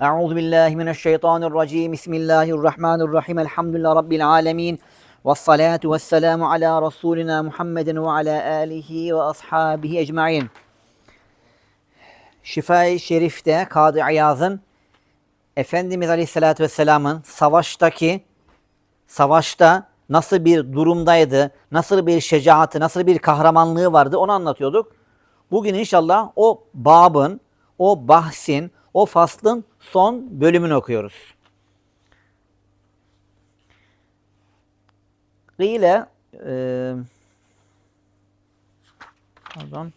Euzu billahi mineşşeytanirracim. Bismillahirrahmanirrahim. Elhamdülillahi rabbil alamin. Ves salatu vesselamu ala rasulina Muhammedin ve ala alihi ve ashabihi ecmaîn. Şifa-i Şerif'te Kadı İyaz'ın Efendimiz Aleyhisselatü Vesselam'ın savaştaki savaşta nasıl bir durumdaydı, nasıl bir şecaatı, nasıl bir kahramanlığı vardı onu anlatıyorduk. Bugün inşallah o babın, o bahsin, o faslın son bölümünü okuyoruz. Gıyle e, pardon.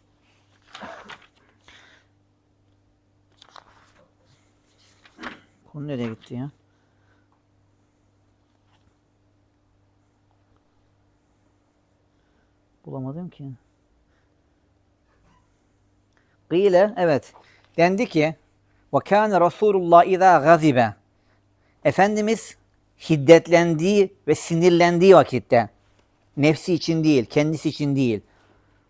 Konu nereye gitti ya? Bulamadım ki. Gıyle evet. Dendi ki ve kâne Resulullah izâ gazibe. Efendimiz hiddetlendiği ve sinirlendiği vakitte nefsi için değil, kendisi için değil,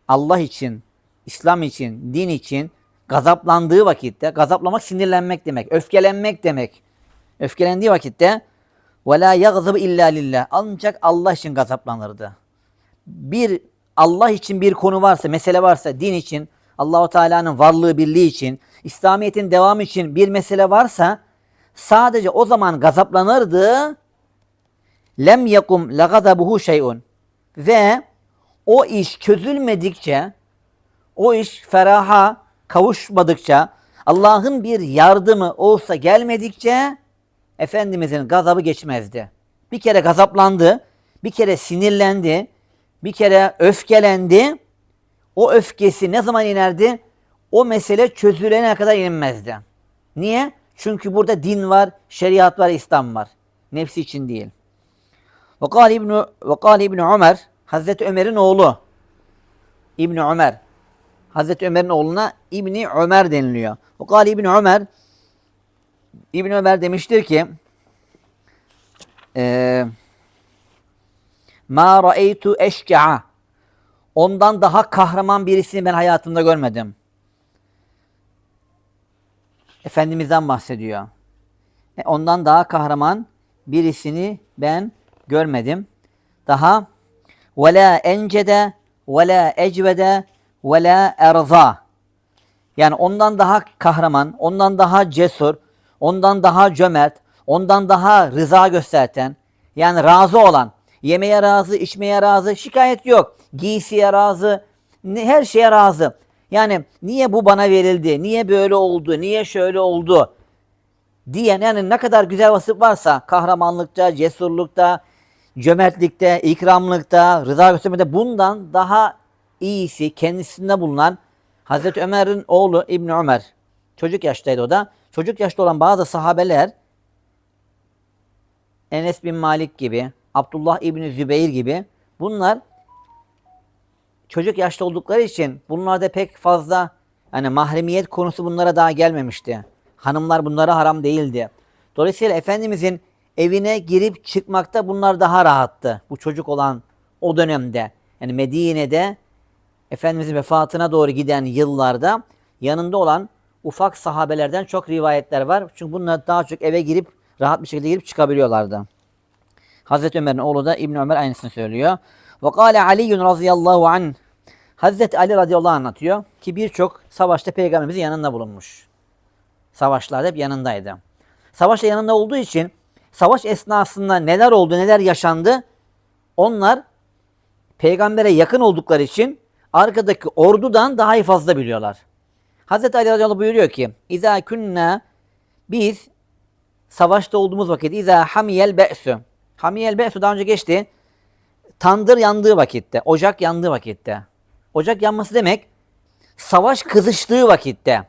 Allah için, İslam için, din için gazaplandığı vakitte, gazaplamak sinirlenmek demek, öfkelenmek demek. Öfkelendiği vakitte ve la yagzab illa lillah. Ancak Allah için gazaplanırdı. Bir Allah için bir konu varsa, mesele varsa, din için, Allahu Teala'nın varlığı, birliği için, İslamiyet'in devamı için bir mesele varsa sadece o zaman gazaplanırdı. Lem yakum lagazabuhu şey'un. Ve o iş çözülmedikçe, o iş feraha kavuşmadıkça, Allah'ın bir yardımı olsa gelmedikçe Efendimizin gazabı geçmezdi. Bir kere gazaplandı, bir kere sinirlendi, bir kere öfkelendi. O öfkesi ne zaman inerdi? O mesele çözülene kadar inmezdi. Niye? Çünkü burada din var, şeriat var, İslam var. Nefsi için değil. Vakal İbn Vakal Ömer Hazreti Ömer'in oğlu İbn Ömer Hazreti Ömer'in oğluna İbni Ömer deniliyor. Vakal İbn Ömer İbn Ömer demiştir ki Ma ra'eytu eşca'a Ondan daha kahraman birisini ben hayatımda görmedim. Efendimiz'den bahsediyor. E, Ondan daha kahraman birisini ben görmedim. Daha ve la encede ve la ecvede ve la erza. Yani ondan daha kahraman, ondan daha cesur, ondan daha cömert, ondan daha rıza gösteren, yani razı olan, Yemeye razı, içmeye razı, şikayet yok. Giysiye razı, her şeye razı. Yani niye bu bana verildi, niye böyle oldu, niye şöyle oldu diyen yani ne kadar güzel vasıf varsa kahramanlıkta, cesurlukta, cömertlikte, ikramlıkta, rıza göstermede bundan daha iyisi kendisinde bulunan Hazreti Ömer'in oğlu İbn Ömer. Çocuk yaştaydı o da. Çocuk yaşta olan bazı sahabeler Enes bin Malik gibi, Abdullah İbni Zübeyir gibi bunlar çocuk yaşta oldukları için bunlarda pek fazla hani mahremiyet konusu bunlara daha gelmemişti. Hanımlar bunlara haram değildi. Dolayısıyla Efendimizin evine girip çıkmakta bunlar daha rahattı. Bu çocuk olan o dönemde. Yani Medine'de Efendimizin vefatına doğru giden yıllarda yanında olan ufak sahabelerden çok rivayetler var. Çünkü bunlar daha çok eve girip rahat bir şekilde girip çıkabiliyorlardı. Hazreti Ömer'in oğlu da İbn Ömer aynısını söylüyor. Ve kâle Ali radıyallahu anh. Hazreti Ali radıyallahu anlatıyor ki birçok savaşta peygamberimizin yanında bulunmuş. Savaşlarda hep yanındaydı. Savaşta yanında olduğu için savaş esnasında neler oldu, neler yaşandı onlar peygambere yakın oldukları için arkadaki ordudan daha fazla biliyorlar. Hazreti Ali radıyallahu buyuruyor ki İzâ künna biz savaşta olduğumuz vakit İzâ hamiyel be'sü Hamiyel be'sü daha önce geçti. Tandır yandığı vakitte, ocak yandığı vakitte. Ocak yanması demek savaş kızıştığı vakitte.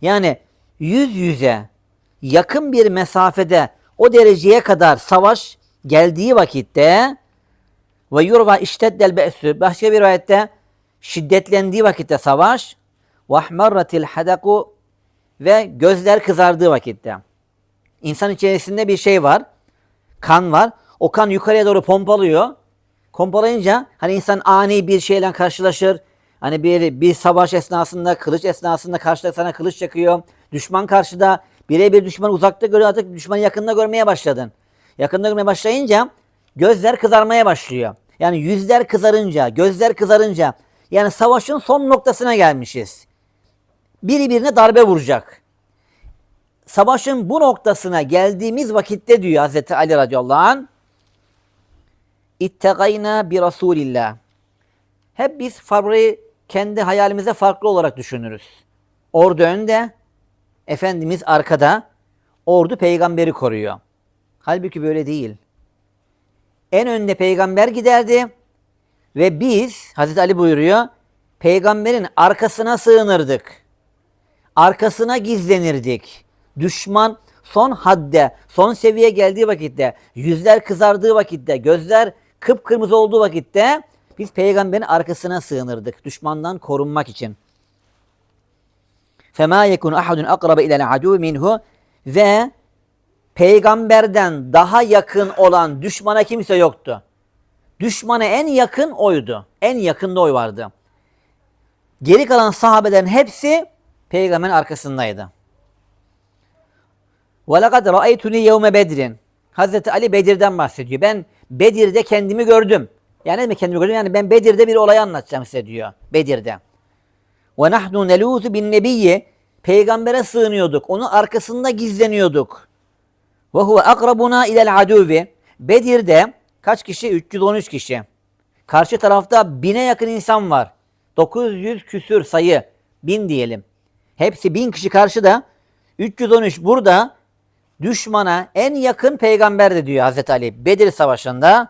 Yani yüz yüze yakın bir mesafede o dereceye kadar savaş geldiği vakitte ve yurva işteddel be'sü başka bir ayette şiddetlendiği vakitte savaş ve ahmarratil hadaku ve gözler kızardığı vakitte. İnsan içerisinde bir şey var. Kan var. O kan yukarıya doğru pompalıyor. Pompalayınca hani insan ani bir şeyle karşılaşır. Hani bir bir savaş esnasında, kılıç esnasında karşıda sana kılıç çakıyor. Düşman karşıda Birebir düşmanı uzakta görüyor artık düşmanı yakında görmeye başladın. Yakında görmeye başlayınca gözler kızarmaya başlıyor. Yani yüzler kızarınca, gözler kızarınca yani savaşın son noktasına gelmişiz. Biri birine darbe vuracak. Savaşın bu noktasına geldiğimiz vakitte diyor Hazreti Ali radıyallahu anh İttegayna bi Rasulillah. Hep biz fabrayı kendi hayalimize farklı olarak düşünürüz. Ordu önde, Efendimiz arkada, ordu peygamberi koruyor. Halbuki böyle değil. En önde peygamber giderdi ve biz, Hazreti Ali buyuruyor, peygamberin arkasına sığınırdık. Arkasına gizlenirdik. Düşman son hadde, son seviye geldiği vakitte, yüzler kızardığı vakitte, gözler kıpkırmızı olduğu vakitte biz peygamberin arkasına sığınırdık düşmandan korunmak için. فَمَا يَكُنْ اَحَدٌ اَقْرَبَ اِلَى الْعَدُوِ minhu Ve peygamberden daha yakın olan düşmana kimse yoktu. Düşmana en yakın oydu. En yakında oy vardı. Geri kalan sahabelerin hepsi peygamberin arkasındaydı. وَلَقَدْ رَأَيْتُنِي يَوْمَ بَدْرٍ Hazreti Ali Bedir'den bahsediyor. Ben Bedir'de kendimi gördüm. Yani ne demek kendimi gördüm? Yani ben Bedir'de bir olayı anlatacağım size diyor. Bedir'de. Ve nahnu neluzu bin nebiyye peygambere sığınıyorduk. Onun arkasında gizleniyorduk. Ve huve akrabuna ilel aduvi. Bedir'de kaç kişi? 313 kişi. Karşı tarafta bine yakın insan var. 900 küsür sayı. Bin diyelim. Hepsi bin kişi karşıda. 313 burada düşmana en yakın peygamber de diyor Hazreti Ali Bedir Savaşı'nda.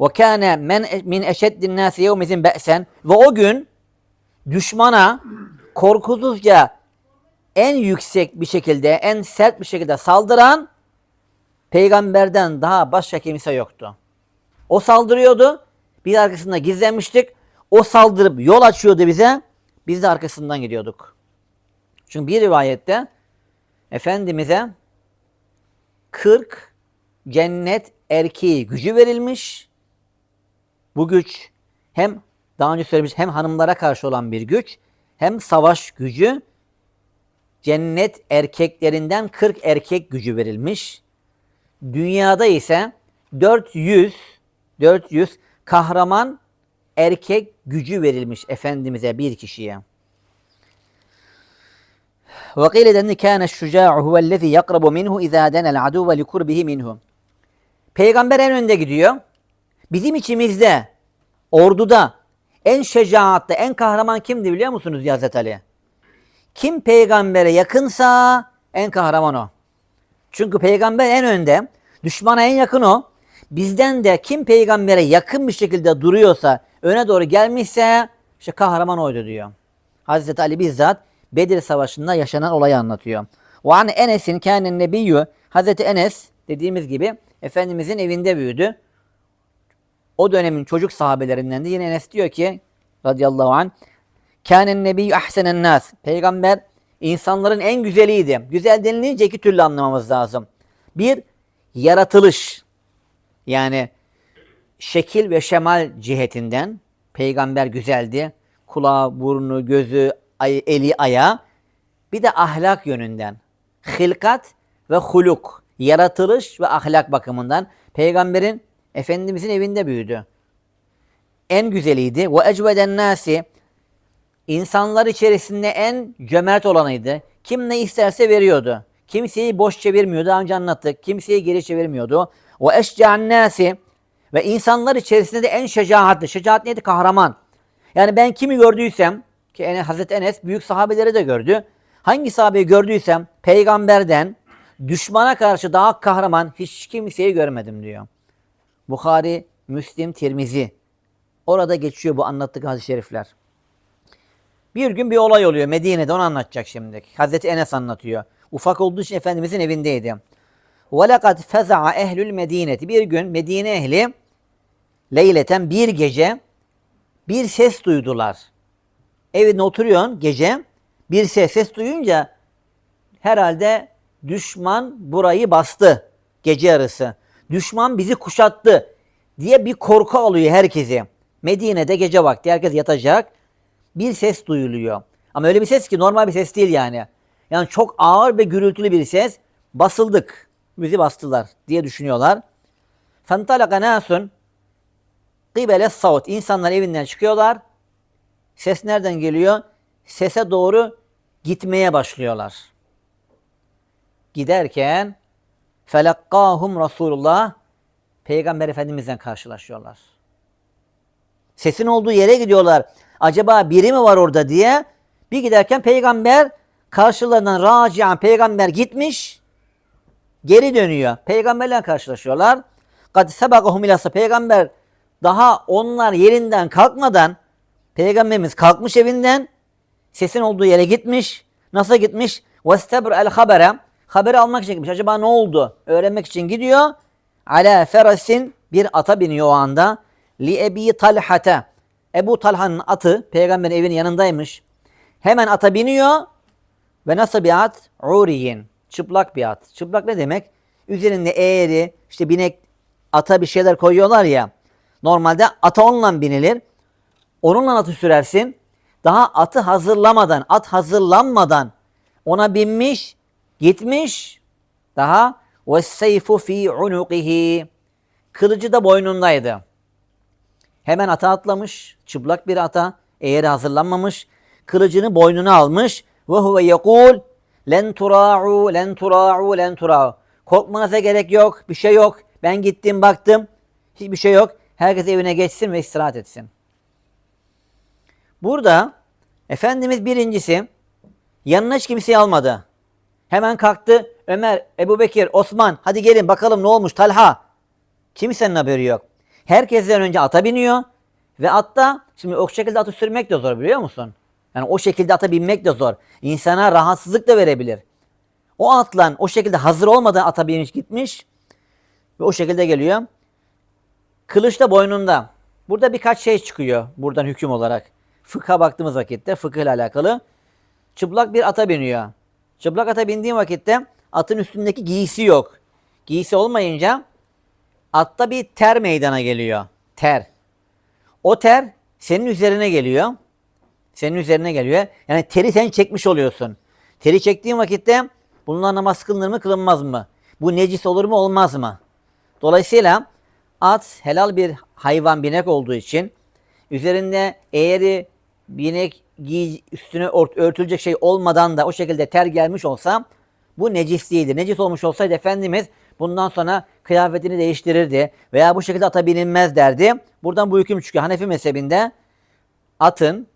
Ve kâne men min eşeddin nâsi yevmizin be'sen. Ve o gün düşmana korkusuzca en yüksek bir şekilde, en sert bir şekilde saldıran peygamberden daha başka kimse yoktu. O saldırıyordu. Biz arkasında gizlenmiştik. O saldırıp yol açıyordu bize. Biz de arkasından gidiyorduk. Çünkü bir rivayette Efendimiz'e 40 cennet erkeği gücü verilmiş. Bu güç hem daha önce söylemiş hem hanımlara karşı olan bir güç hem savaş gücü cennet erkeklerinden 40 erkek gücü verilmiş. Dünyada ise 400 400 kahraman erkek gücü verilmiş Efendimiz'e bir kişiye. وقيل أن كان الشجاع هو الذي يقرب منه إذا دنا العدو لقربه منه. Peygamber en önde gidiyor. Bizim içimizde, orduda en şecaatlı, en kahraman kimdi biliyor musunuz ya Hazreti Ali? Kim peygambere yakınsa en kahraman o. Çünkü peygamber en önde, düşmana en yakın o. Bizden de kim peygambere yakın bir şekilde duruyorsa, öne doğru gelmişse işte kahraman oydu diyor. Hazreti Ali bizzat Bedir Savaşı'nda yaşanan olayı anlatıyor. Ve an Enes'in kânen nebiyyü Hazreti Enes dediğimiz gibi Efendimizin evinde büyüdü. O dönemin çocuk sahabelerinden de yine Enes diyor ki radıyallahu anh kânen nebiyyü ahsenen nas Peygamber insanların en güzeliydi. Güzel denilince iki türlü anlamamız lazım. Bir, yaratılış. Yani şekil ve şemal cihetinden peygamber güzeldi. Kulağı, burnu, gözü, eli, ayağı. Bir de ahlak yönünden. Hilkat ve huluk. Yaratılış ve ahlak bakımından peygamberin Efendimizin evinde büyüdü. En güzeliydi. Ve ecveden nasi insanlar içerisinde en cömert olanıydı. Kim ne isterse veriyordu. Kimseyi boş çevirmiyordu. Daha önce anlattık. Kimseyi geri çevirmiyordu. Ve eşce'an nasi ve insanlar içerisinde de en şecaatli. Şecaat neydi? Kahraman. Yani ben kimi gördüysem ki Enes, Hazreti Enes büyük sahabeleri de gördü. Hangi sahabeyi gördüysem peygamberden düşmana karşı daha kahraman hiç kimseyi görmedim diyor. Bukhari, Müslim, Tirmizi. Orada geçiyor bu anlattık hadis-i şerifler. Bir gün bir olay oluyor Medine'de onu anlatacak şimdi. Hazreti Enes anlatıyor. Ufak olduğu için Efendimizin evindeydi. وَلَقَدْ فَزَعَ ehlül medineti. Bir gün Medine ehli leyleten bir gece bir ses duydular. Evinde oturuyorsun gece bir ses, ses duyunca herhalde düşman burayı bastı gece yarısı. Düşman bizi kuşattı diye bir korku alıyor herkesi. Medine'de gece vakti herkes yatacak. Bir ses duyuluyor. Ama öyle bir ses ki normal bir ses değil yani. Yani çok ağır ve gürültülü bir ses. Basıldık. Bizi bastılar diye düşünüyorlar. Fentalaka nasun kibele savut. İnsanlar evinden çıkıyorlar. Ses nereden geliyor? Sese doğru gitmeye başlıyorlar. Giderken felakkahum Resulullah Peygamber Efendimizle karşılaşıyorlar. Sesin olduğu yere gidiyorlar. Acaba biri mi var orada diye. Bir giderken peygamber karşılarından racian peygamber gitmiş. Geri dönüyor. Peygamberle karşılaşıyorlar. Kad sebagahum ilasa peygamber daha onlar yerinden kalkmadan peygamberimiz kalkmış evinden sesin olduğu yere gitmiş. Nasıl gitmiş? Vestebr el habere haberi almak için gitmiş. Acaba ne oldu? Öğrenmek için gidiyor. Ala ferasin bir ata biniyor o anda. Li ebi talhate. Ebu Talha'nın atı peygamberin evinin yanındaymış. Hemen ata biniyor ve nasıl bir at? Uriyin. Çıplak bir at. Çıplak ne demek? Üzerinde eğri, işte binek ata bir şeyler koyuyorlar ya. Normalde ata onunla binilir. Onunla atı sürersin. Daha atı hazırlamadan, at hazırlanmadan ona binmiş, gitmiş. Daha ve seyfu fi unuqihi. Kılıcı da boynundaydı. Hemen ata atlamış. Çıplak bir ata. Eğeri hazırlanmamış. Kılıcını boynuna almış. Ve huve yekul len tura'u len tura'u len tura'u. Korkmanıza gerek yok. Bir şey yok. Ben gittim baktım. Hiçbir şey yok. Herkes evine geçsin ve istirahat etsin. Burada Efendimiz birincisi yanına hiç kimseyi almadı. Hemen kalktı. Ömer, Ebu Bekir, Osman hadi gelin bakalım ne olmuş Talha. Kimsenin haberi yok. Herkesten önce ata biniyor ve atta şimdi o şekilde atı sürmek de zor biliyor musun? Yani o şekilde ata binmek de zor. İnsana rahatsızlık da verebilir. O atlan o şekilde hazır olmadan ata binmiş gitmiş ve o şekilde geliyor. Kılıç da boynunda. Burada birkaç şey çıkıyor buradan hüküm olarak. Fıkha baktığımız vakitte fıkıh ile alakalı. Çıplak bir ata biniyor. Çıplak ata bindiğin vakitte atın üstündeki giysi yok. Giysi olmayınca atta bir ter meydana geliyor. Ter. O ter senin üzerine geliyor. Senin üzerine geliyor. Yani teri sen çekmiş oluyorsun. Teri çektiğin vakitte bununla namaz kılınır mı kılınmaz mı? Bu necis olur mu olmaz mı? Dolayısıyla at helal bir hayvan binek olduğu için üzerinde eğeri binek giy, üstüne ört- örtülecek şey olmadan da o şekilde ter gelmiş olsa bu necis değildir. Necis olmuş olsaydı Efendimiz bundan sonra kıyafetini değiştirirdi veya bu şekilde ata binilmez derdi. Buradan bu hüküm çıkıyor. Hanefi mezhebinde atın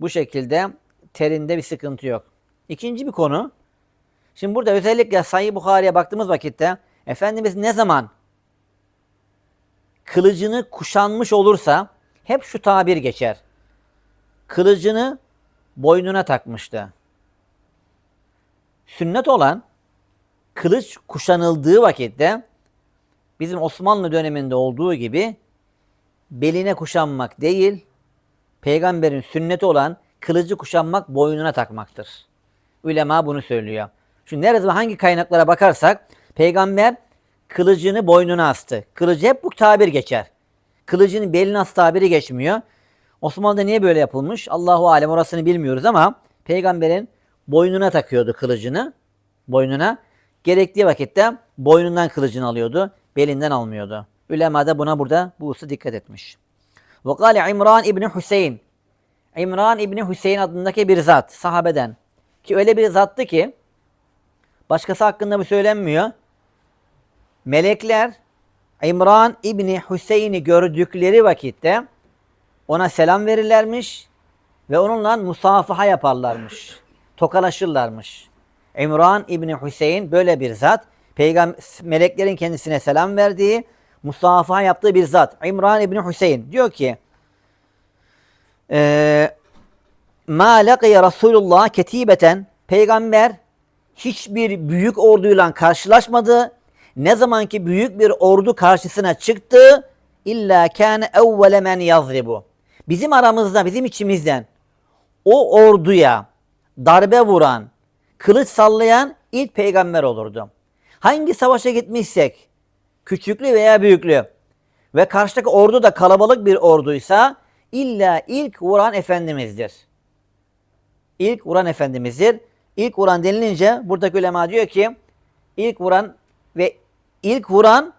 bu şekilde terinde bir sıkıntı yok. İkinci bir konu. Şimdi burada özellikle Sahih Bukhari'ye baktığımız vakitte Efendimiz ne zaman kılıcını kuşanmış olursa hep şu tabir geçer. Kılıcını boynuna takmıştı. Sünnet olan kılıç kuşanıldığı vakitte bizim Osmanlı döneminde olduğu gibi beline kuşanmak değil, peygamberin sünneti olan kılıcı kuşanmak boynuna takmaktır. Ülema bunu söylüyor. Şimdi nerede hangi kaynaklara bakarsak peygamber kılıcını boynuna astı. Kılıcı hep bu tabir geçer. Kılıcını beline as tabiri geçmiyor. Osmanlı'da niye böyle yapılmış? Allahu alem orasını bilmiyoruz ama peygamberin boynuna takıyordu kılıcını. Boynuna. Gerektiği vakitte boynundan kılıcını alıyordu. Belinden almıyordu. Ülema da buna burada bu hususa dikkat etmiş. Ve kâle İmran İbni Hüseyin. İmran İbni Hüseyin adındaki bir zat sahabeden. Ki öyle bir zattı ki başkası hakkında bu söylenmiyor. Melekler İmran İbni Hüseyin'i gördükleri vakitte ona selam verirlermiş ve onunla musafaha yaparlarmış. Tokalaşırlarmış. İmran İbni Hüseyin böyle bir zat. Peygamber meleklerin kendisine selam verdiği, musafaha yaptığı bir zat. İmran İbni Hüseyin diyor ki Ma laqiye Resulullah ketibeten peygamber hiçbir büyük orduyla karşılaşmadı. Ne zaman ki büyük bir ordu karşısına çıktı illa kâne evvele men yazribu. Bizim aramızda, bizim içimizden o orduya darbe vuran, kılıç sallayan ilk peygamber olurdu. Hangi savaşa gitmişsek, küçüklü veya büyüklü ve karşıdaki ordu da kalabalık bir orduysa illa ilk vuran Efendimiz'dir. İlk vuran Efendimiz'dir. İlk vuran denilince buradaki ulema diyor ki ilk vuran ve ilk vuran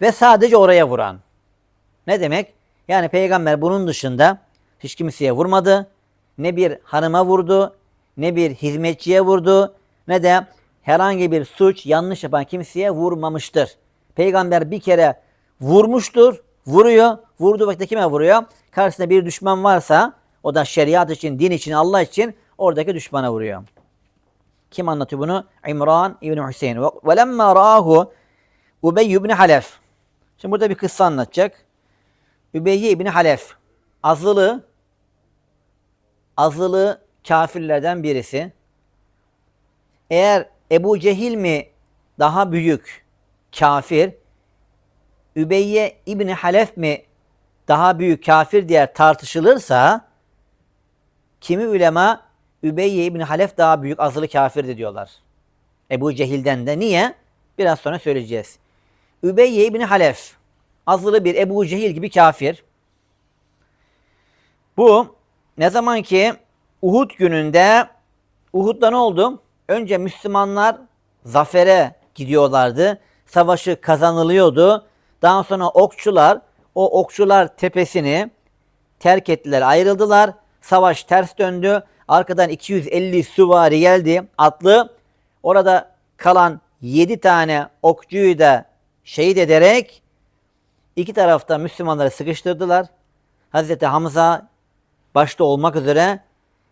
ve sadece oraya vuran. Ne demek? Yani peygamber bunun dışında hiç kimseye vurmadı. Ne bir hanıma vurdu, ne bir hizmetçiye vurdu, ne de herhangi bir suç, yanlış yapan kimseye vurmamıştır. Peygamber bir kere vurmuştur, vuruyor. Vurduğu vakitte kime vuruyor? Karşısında bir düşman varsa, o da şeriat için, din için, Allah için oradaki düşmana vuruyor. Kim anlatıyor bunu? İmran İbni Hüseyin. Lemma ra'ahu Ubey ibn Halef. Şimdi burada bir kıssa anlatacak. Übeyye ibn Halef. Azılı azılı kafirlerden birisi. Eğer Ebu Cehil mi daha büyük kafir, Übeyye İbni Halef mi daha büyük kafir diye tartışılırsa kimi ulema Übeyye İbni Halef daha büyük azılı kafirdi diyorlar. Ebu Cehil'den de. Niye? Biraz sonra söyleyeceğiz. Übeyye İbni Halef azılı bir Ebu Cehil gibi kafir. Bu ne zaman ki Uhud gününde Uhud'da ne oldu? Önce Müslümanlar zafere gidiyorlardı. Savaşı kazanılıyordu. Daha sonra okçular o okçular tepesini terk ettiler, ayrıldılar. Savaş ters döndü. Arkadan 250 süvari geldi, atlı. Orada kalan 7 tane okçuyu da şehit ederek iki tarafta Müslümanları sıkıştırdılar. Hazreti Hamza başta olmak üzere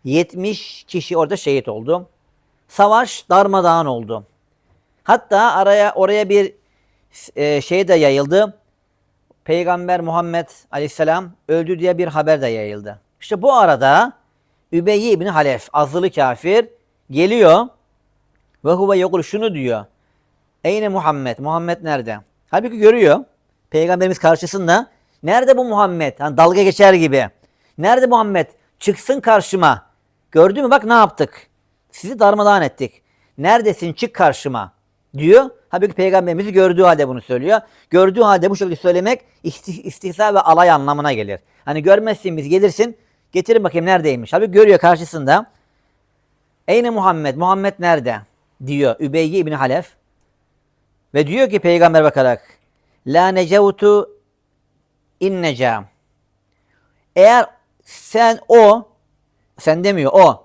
70 kişi orada şehit oldu. Savaş darmadağın oldu. Hatta araya oraya bir e, şey de yayıldı. Peygamber Muhammed Aleyhisselam öldü diye bir haber de yayıldı. İşte bu arada Übeyye İbni Halef, azılı kafir geliyor ve huve yokul şunu diyor. Eyne Muhammed? Muhammed nerede? Halbuki görüyor. Peygamberimiz karşısında. Nerede bu Muhammed? Hani dalga geçer gibi. Nerede Muhammed? Çıksın karşıma. Gördü mü bak ne yaptık? Sizi darmadağın ettik. Neredesin çık karşıma diyor. Halbuki peygamberimizi gördüğü halde bunu söylüyor. Gördüğü halde bu şekilde söylemek isti- istihza ve alay anlamına gelir. Hani görmezsin biz gelirsin getirin bakayım neredeymiş. Halbuki görüyor karşısında. Eyne Muhammed? Muhammed nerede? diyor Übeyye İbni Halef. Ve diyor ki peygamber bakarak La necevtu in necam. Eğer sen o sen demiyor o.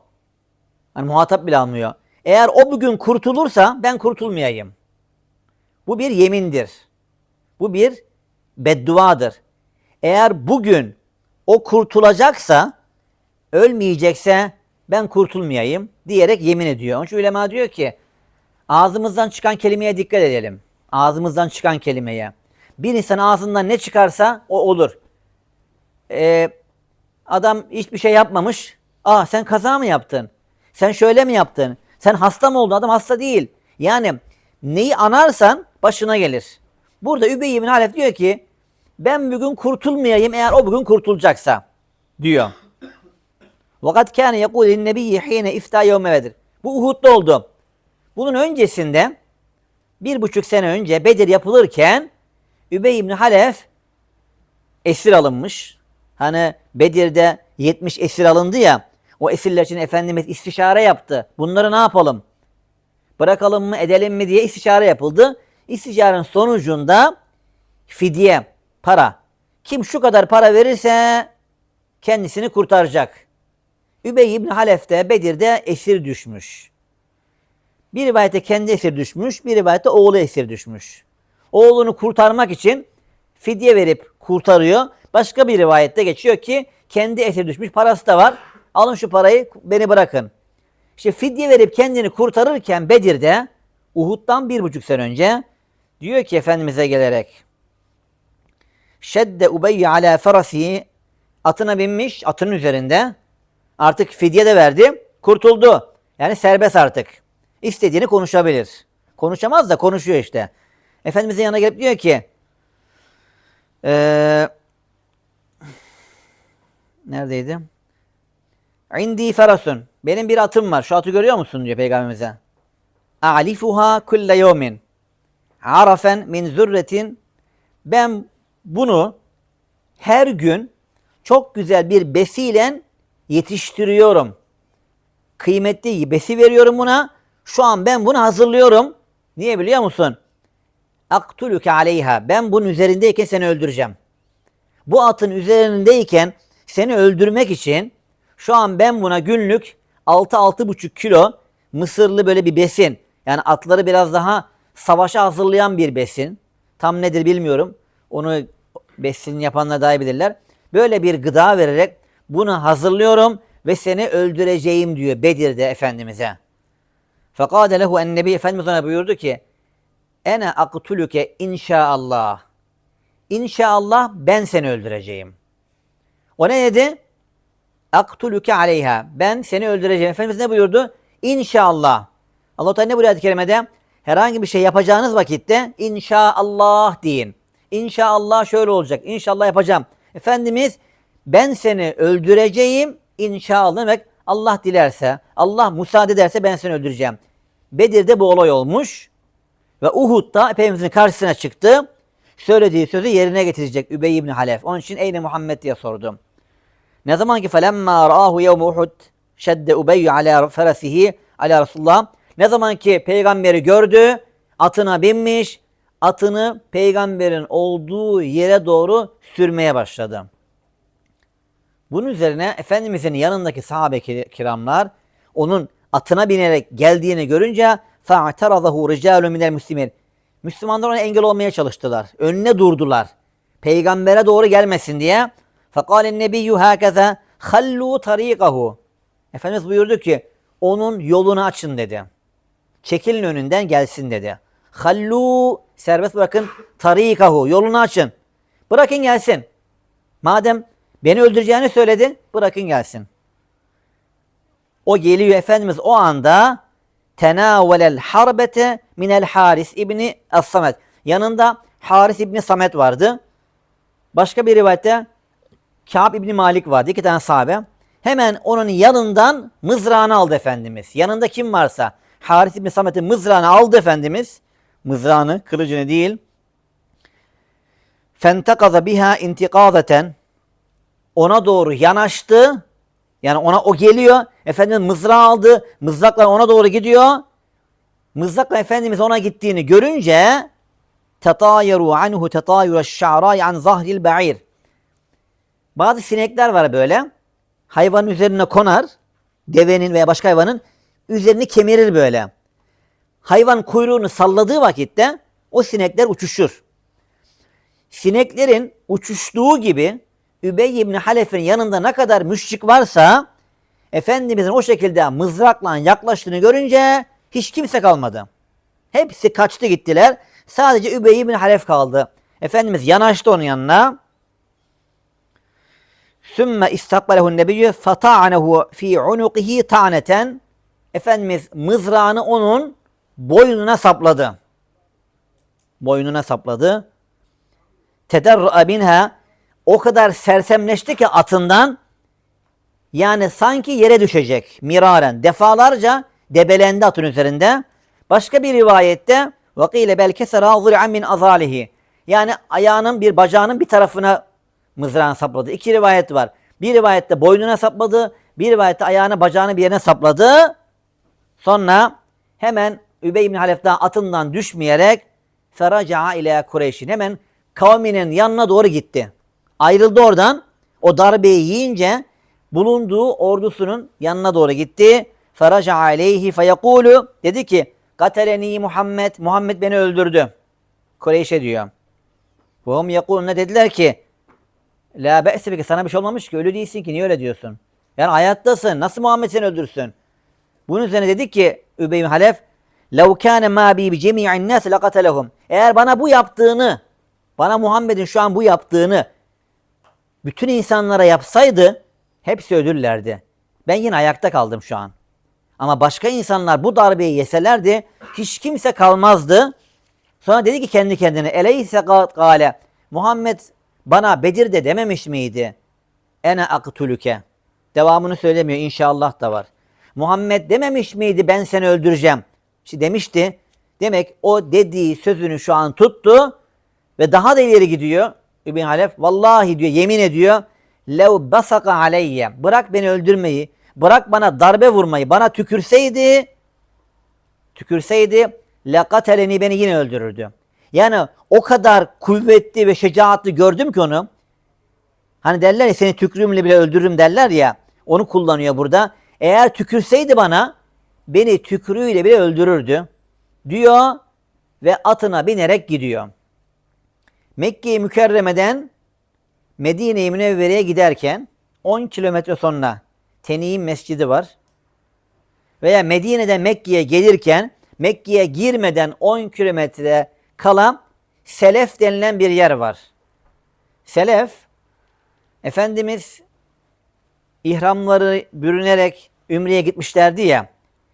Hani muhatap bile almıyor. Eğer o bugün kurtulursa ben kurtulmayayım. Bu bir yemindir. Bu bir bedduadır. Eğer bugün o kurtulacaksa, ölmeyecekse ben kurtulmayayım diyerek yemin ediyor. Onun için ulema diyor ki ağzımızdan çıkan kelimeye dikkat edelim. Ağzımızdan çıkan kelimeye. Bir insan ağzından ne çıkarsa o olur. Ee, adam hiçbir şey yapmamış. Aa sen kaza mı yaptın? Sen şöyle mi yaptın? Sen hasta mı oldun? Adam hasta değil. Yani neyi anarsan başına gelir. Burada Übey ibn Halef diyor ki ben bugün kurtulmayayım eğer o bugün kurtulacaksa diyor. Vakat kâne yekûlin nebiyyi hîne iftâ yevme. Bu Uhud'da oldu. Bunun öncesinde bir buçuk sene önce Bedir yapılırken Übey ibn Halef esir alınmış. Hani Bedir'de 70 esir alındı ya. O esirler için Efendimiz istişare yaptı. Bunları ne yapalım? Bırakalım mı edelim mi diye istişare yapıldı. İstişarenin sonucunda fidye, para. Kim şu kadar para verirse kendisini kurtaracak. Übey ibn Halef de Bedir'de esir düşmüş. Bir rivayette kendi esir düşmüş, bir rivayette oğlu esir düşmüş. Oğlunu kurtarmak için fidye verip kurtarıyor. Başka bir rivayette geçiyor ki kendi esir düşmüş, parası da var. Alın şu parayı, beni bırakın. İşte fidye verip kendini kurtarırken Bedir'de Uhud'dan bir buçuk sene önce diyor ki Efendimiz'e gelerek Şedde Ubeyy ala ferasi atına binmiş, atının üzerinde. Artık fidye de verdi, kurtuldu. Yani serbest artık. İstediğini konuşabilir. Konuşamaz da konuşuyor işte. Efendimizin yanına gelip diyor ki ee, neredeydi? İndi ferasun. Benim bir atım var. Şu atı görüyor musun diyor peygamberimize. A'lifuha kulle yevmin. Arafen min zürretin. Ben bunu her gün çok güzel bir besiyle yetiştiriyorum. kıymetli besi veriyorum buna. Şu an ben bunu hazırlıyorum. Niye biliyor musun? Aktuluke aleyha. Ben bunun üzerindeyken seni öldüreceğim. Bu atın üzerindeyken seni öldürmek için şu an ben buna günlük 6-6,5 kilo mısırlı böyle bir besin. Yani atları biraz daha savaşa hazırlayan bir besin. Tam nedir bilmiyorum. Onu besin yapanlar daha iyi bilirler. Böyle bir gıda vererek bunu hazırlıyorum ve seni öldüreceğim diyor Bedir'de Efendimiz'e. Fekade lehu en nebi Efendimiz ona buyurdu ki Ene aktuluke inşaallah. İnşallah ben seni öldüreceğim. O ne dedi? Aktuluke aleyha. Ben seni öldüreceğim. Efendimiz ne buyurdu? İnşallah. Allah Teala ne buyuruyor ayet-i kerimede? Herhangi bir şey yapacağınız vakitte inşallah deyin. İnşallah şöyle olacak. İnşallah yapacağım. Efendimiz ben seni öldüreceğim. İnşallah demek Allah dilerse, Allah müsaade ederse ben seni öldüreceğim. Bedir'de bu olay olmuş. Ve Uhud'da Efendimizin karşısına çıktı. Söylediği sözü yerine getirecek Übey ibn Halef. Onun için eyne Muhammed diye sordum. Ne zaman ki felemma ra'ahu yevme Uhud şedde Ubey ala ferasihi ala Resulullah. Ne zaman ki peygamberi gördü, atına binmiş, atını peygamberin olduğu yere doğru sürmeye başladı. Bunun üzerine Efendimizin yanındaki sahabe kiramlar onun atına binerek geldiğini görünce فَاَعْتَرَضَهُ رِجَالٌ مِنَ الْمُسْلِمِينَ Müslümanlar ona engel olmaya çalıştılar. Önüne durdular. Peygambere doğru gelmesin diye. فَقَالِ النَّبِيُّ هَكَذَا خَلُّوا طَر۪يقَهُ Efendimiz buyurdu ki onun yolunu açın dedi. Çekilin önünden gelsin dedi. Hallu serbest bırakın tarikahu yolunu açın. Bırakın gelsin. Madem beni öldüreceğini söyledi bırakın gelsin. O geliyor Efendimiz o anda tenavelel harbete minel Haris İbni Es-Samet. Yanında Haris İbni Samet vardı. Başka bir rivayette Kâb İbni Malik vardı. İki tane sahabe. Hemen onun yanından mızrağını aldı Efendimiz. Yanında kim varsa Haris İbni Samet'in mızrağını aldı Efendimiz. Mızrağını, kılıcını değil. Fentekaza biha intikazeten. Ona doğru yanaştı. Yani ona o geliyor. Efendimiz mızrağı aldı. Mızrakla ona doğru gidiyor. Mızrakla Efendimiz ona gittiğini görünce tetayeru anhu tetayura şa'ray an zahril ba'ir. Bazı sinekler var böyle. Hayvanın üzerine konar. Devenin veya başka hayvanın üzerini kemirir böyle. Hayvan kuyruğunu salladığı vakitte o sinekler uçuşur. Sineklerin uçuştuğu gibi Übey ibn Halef'in yanında ne kadar müşrik varsa Efendimizin o şekilde mızrakla yaklaştığını görünce hiç kimse kalmadı. Hepsi kaçtı gittiler. Sadece Übey ibn Halef kaldı. Efendimiz yanaştı onun yanına. Sümme istakbalehu nebiyyü fata'anehu fi unuqihi ta'neten. Efendimiz mızrağını onun boynuna sapladı. Boynuna sapladı. Tederra minha o kadar sersemleşti ki atından yani sanki yere düşecek miraren defalarca debelendi atın üzerinde. Başka bir rivayette vakile bel kesera zir'an min azalihi yani ayağının bir bacağının bir tarafına mızrağını sapladı. İki rivayet var. Bir rivayette boynuna sapladı, bir rivayette ayağını bacağını bir yerine sapladı. Sonra hemen Übey ibn Halef daha atından düşmeyerek feraca'a ile Kureyş'in hemen kavminin yanına doğru gitti. Ayrıldı oradan. O darbeyi yiyince bulunduğu ordusunun yanına doğru gitti. Feraca aleyhi feyekulu dedi ki Kateleni Muhammed, Muhammed beni öldürdü. Kureyş'e diyor. Ve hum ne dediler ki La be'se sana bir şey olmamış ki ölü değilsin ki niye öyle diyorsun? Yani hayattasın nasıl Muhammed seni öldürsün? Bunun üzerine dedi ki Übey Halef لَوْ كَانَ مَا بِي بِجَمِيعِ النَّاسِ لَقَتَلَهُمْ Eğer bana bu yaptığını, bana Muhammed'in şu an bu yaptığını bütün insanlara yapsaydı hepsi ölürlerdi. Ben yine ayakta kaldım şu an. Ama başka insanlar bu darbeyi yeselerdi hiç kimse kalmazdı. Sonra dedi ki kendi kendine eleyse gale Muhammed bana Bedir'de dememiş miydi? Ene aktülüke. Devamını söylemiyor inşallah da var. Muhammed dememiş miydi ben seni öldüreceğim? İşte demişti. Demek o dediği sözünü şu an tuttu ve daha da ileri gidiyor. İbn Halef vallahi diyor yemin ediyor. Lev basaka aleyye. Bırak beni öldürmeyi. bırak bana darbe vurmayı bana tükürseydi tükürseydi lekateleni beni yine öldürürdü. Yani o kadar kuvvetli ve şecaatli gördüm ki onu. Hani derler ya seni tükrüğümle bile öldürürüm derler ya. Onu kullanıyor burada. Eğer tükürseydi bana beni tükrüğüyle bile öldürürdü. Diyor ve atına binerek gidiyor. Mekke-i Mükerreme'den Medine-i Münevvere'ye giderken 10 kilometre sonra Teniyim Mescidi var. Veya Medine'den Mekke'ye gelirken Mekke'ye girmeden 10 kilometre kala Selef denilen bir yer var. Selef Efendimiz ihramları bürünerek Ümre'ye gitmişlerdi ya.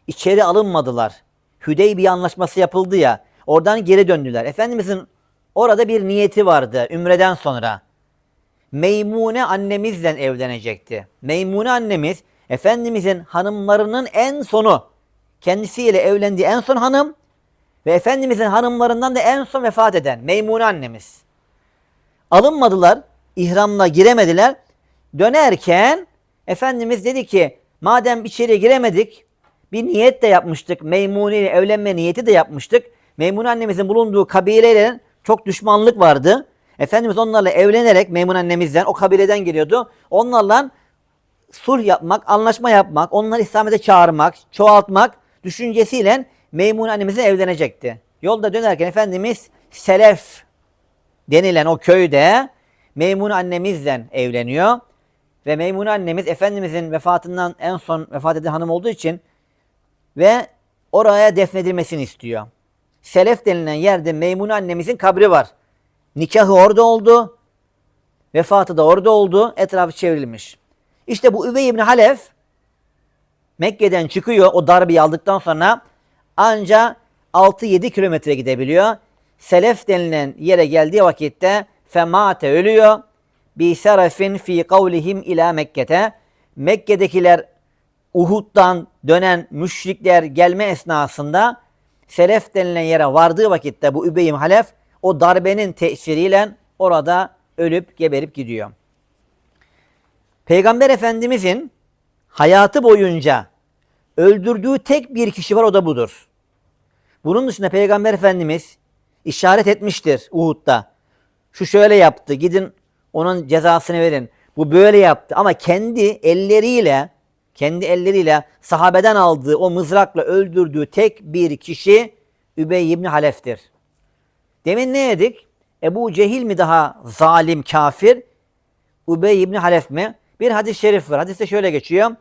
içeri alınmadılar. Hüdeybiye anlaşması yapıldı ya. Oradan geri döndüler. Efendimizin orada bir niyeti vardı Ümre'den sonra. Meymune annemizle evlenecekti. Meymune annemiz Efendimizin hanımlarının en sonu. Kendisiyle evlendiği en son hanım ve Efendimizin hanımlarından da en son vefat eden Meymune annemiz. Alınmadılar, ihramla giremediler. Dönerken Efendimiz dedi ki madem içeri giremedik bir niyet de yapmıştık. Meymune ile evlenme niyeti de yapmıştık. Meymune annemizin bulunduğu kabileyle çok düşmanlık vardı. Efendimiz onlarla evlenerek Meymun annemizden o kabileden geliyordu. Onlarla sulh yapmak, anlaşma yapmak, onları İslam'da çağırmak, çoğaltmak düşüncesiyle Meymun annemizle evlenecekti. Yolda dönerken Efendimiz Selef denilen o köyde Meymun annemizle evleniyor. Ve Meymun annemiz Efendimizin vefatından en son vefat eden hanım olduğu için ve oraya defnedilmesini istiyor. Selef denilen yerde Meymun annemizin kabri var. Nikahı orada oldu. Vefatı da orada oldu. Etrafı çevrilmiş. İşte bu Übey ibn Halef Mekke'den çıkıyor o darbeyi aldıktan sonra anca 6-7 kilometre gidebiliyor. Selef denilen yere geldiği vakitte femate ölüyor. Bi serafin fi kavlihim ila Mekke'te. Mekke'dekiler Uhud'dan dönen müşrikler gelme esnasında Selef denilen yere vardığı vakitte bu Übey ibn Halef o darbenin tesiriyle orada ölüp geberip gidiyor. Peygamber Efendimizin hayatı boyunca öldürdüğü tek bir kişi var o da budur. Bunun dışında Peygamber Efendimiz işaret etmiştir Uhud'da. Şu şöyle yaptı gidin onun cezasını verin. Bu böyle yaptı ama kendi elleriyle kendi elleriyle sahabeden aldığı o mızrakla öldürdüğü tek bir kişi Übey ibn Halef'tir. Demin ne dedik? Ebu Cehil mi daha zalim kafir? Ubey ibn Halef mi? Bir hadis-i şerif var. Hadiste şöyle geçiyor.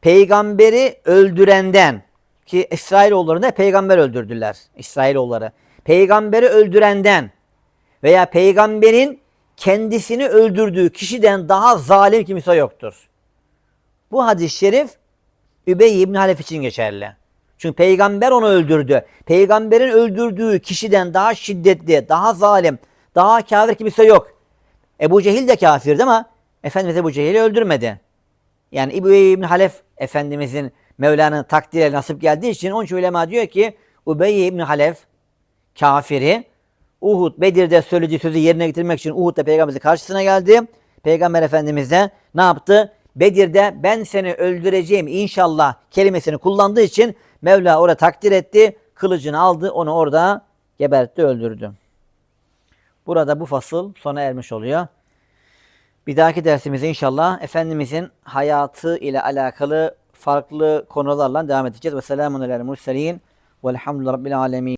Peygamberi öldürenden ki İsrailoğullarını peygamber öldürdüler. İsrailoğulları. Peygamberi öldürenden veya peygamberin kendisini öldürdüğü kişiden daha zalim kimse yoktur. Bu hadis-i şerif Übey ibn Halef için geçerli. Çünkü peygamber onu öldürdü. Peygamberin öldürdüğü kişiden daha şiddetli, daha zalim, daha kafir kimse yok. Ebu Cehil de kafirdi ama Efendimiz Ebu Cehil'i öldürmedi. Yani İbn İbn Halef Efendimizin Mevla'nın takdire nasip geldiği için onun için ulema diyor ki Ubey İbn Halef kafiri Uhud Bedir'de söylediği sözü yerine getirmek için Uhud'da peygamberimizin karşısına geldi. Peygamber Efendimiz de ne yaptı? Bedir'de ben seni öldüreceğim inşallah kelimesini kullandığı için Mevla orada takdir etti. Kılıcını aldı onu orada gebertti öldürdü. Burada bu fasıl sona ermiş oluyor. Bir dahaki dersimizde inşallah Efendimizin hayatı ile alakalı farklı konularla devam edeceğiz. Ve selamun aleyhi murselin velhamdülillahi rabbil alemin.